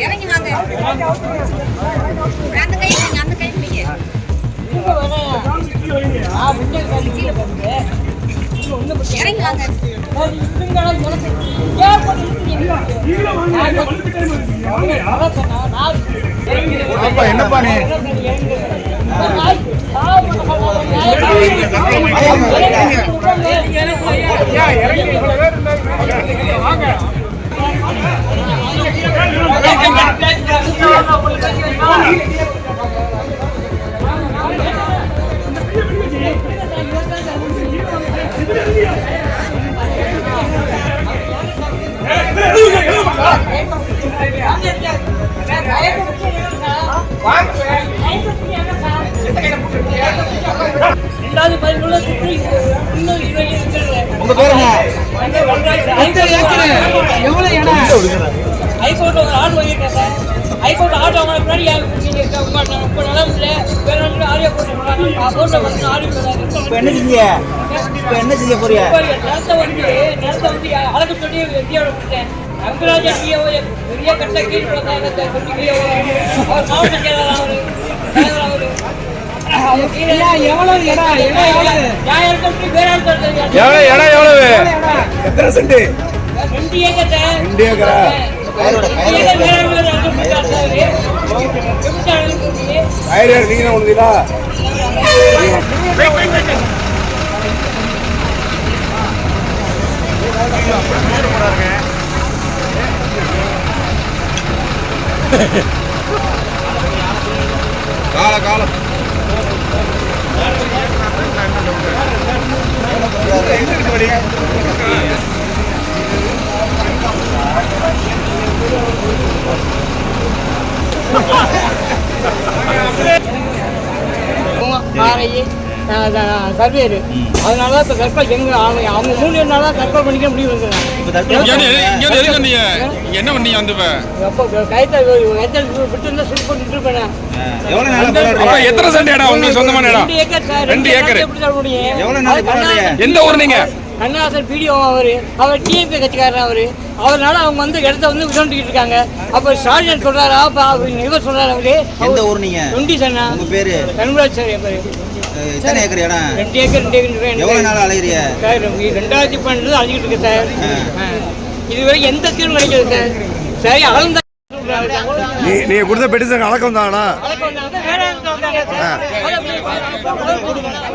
இறங்கி வாங்க. அந்த கை அந்த பிடிங்க இறங்கி வாங்க. என்னப்பா நீ? வாங்க. ரெண்டாவது பதினொன்று சுற்றி இன்னும் இருபது உங்க பேருங்க. எவ்வளவு இடம்? ஹைகோர்ட் ஒரு ஆள் வாங்கியிருக்கேன் சார். ஹைகோர்ட் ஆட்டோ வாங்க முன்னாடி நீங்க உங்க உங்க நிலம் இல்லை. வேற நாட்டுல ஆடியோ போட்டு போறாங்க போட்டு வந்து ஆடியோ இப்ப என்ன செஞ்சீங்க இப்ப என்ன செய்ய போறீங்க நிலத்தை வந்து நிலத்தை வந்து அழகு சொல்லி இந்தியாவோட கொடுத்தேன். ரங்கராஜ பெரிய கட்ட கீழ் மாவட்ட செயலாளர் அவரு எவ்வளவு இடம் எத்தனை சென்ட்? ரெண்டு ஏக்கர்? ரெண்டு ஏக்கரா? நீங்க ஒண்ணுதா கால காலம். ஆர்ஐ சர்வேரு அதனால தான் இப்போ தற்கொலை எங்க அவங்க அவங்க மூணு நாள் தான் தற்கொலை பண்ணிக்க இங்க என்ன பண்ணீங்க வந்து இப்ப கைத்தை எத்தனை விட்டு இருந்தால் சுட்டு போட்டு இருப்பேன் எத்தனை சென்ட் இடம் உங்களுக்கு சொந்தமான இடம். ரெண்டு ஏக்கர் முடியும்? எந்த ஊர் நீங்க? கண்ணாசன் பிடிஓ அவரு அவர் டிஎம்கே கட்சிக்காரர் அவரு. அவர்னால அவங்க வந்து இடத்த வந்து விதண்டிட்டு இருக்காங்க. அப்ப ஸ்டாலின் சொல்றாரா? அப்ப அவர் இவர் சொல்றாரு அவரு. எந்த ஊர் நீங்க? தொண்டி சன்னா. உங்க பேரு? தன்ராஜ் சார் என் பேரு. எத்தனை ஏக்கர் இடம்? ரெண்டு ஏக்கர் ரெண்டு ஏக்கர் எவ்வளவு நாள் அலையிறிய சார் ரெண்டாயிரத்தி பன்னெண்டு அழிஞ்சிட்டு இருக்கு சார். இதுவரைக்கும் எந்த தீர்வு கிடைக்கல சார். சரி அளந்தா நீ நீங்க கொடுத்த பெட்டிஷன் அடக்கம் தானா?